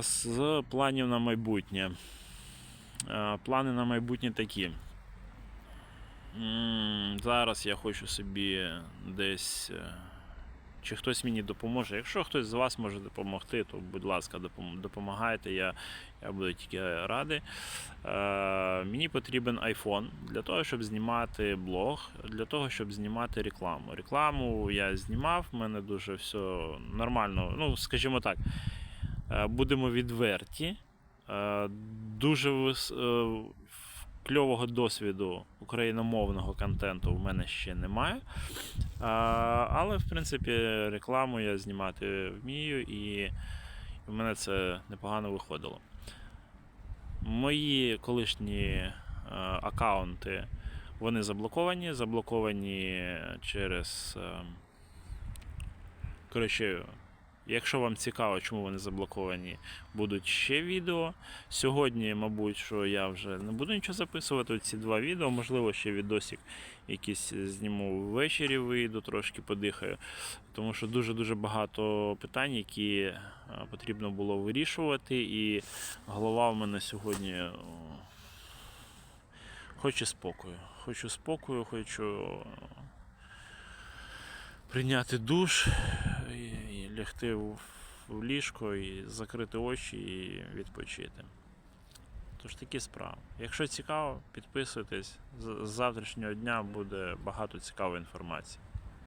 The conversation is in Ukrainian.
З планів на майбутнє. Плани на майбутнє такі. Зараз я хочу собі десь. е, Чи хтось мені допоможе. Якщо хтось з вас може допомогти, то будь ласка, допомагайте. Я, я буду тільки радий. Е, мені потрібен iPhone для того, щоб знімати блог, для того, щоб знімати рекламу. Рекламу я знімав, в мене дуже все нормально. Ну, скажімо так, будемо відверті. Е, Дуже е, кльового досвіду україномовного контенту в мене ще немає. Але, в принципі, рекламу я знімати вмію, і в мене це непогано виходило. Мої колишні е, аккаунти вони заблоковані. Заблоковані через. е, Коротше, якщо вам цікаво, чому вони заблоковані, будуть ще відео. Сьогодні, мабуть, що я вже не буду нічого записувати. Ці два відео, можливо, ще відосик якийсь зніму ввечері, вийду, трошки подихаю. Тому що дуже-дуже багато питань, які е, потрібно було вирішувати, і голова в мене сьогодні. о, Хоче спокою. Хочу спокою, хочу е, прийняти душ, лягти в, ліжко, і закрити очі і відпочити. Тож такі справи. Якщо цікаво, підписуйтесь. З завтрашнього дня буде багато цікавої інформації.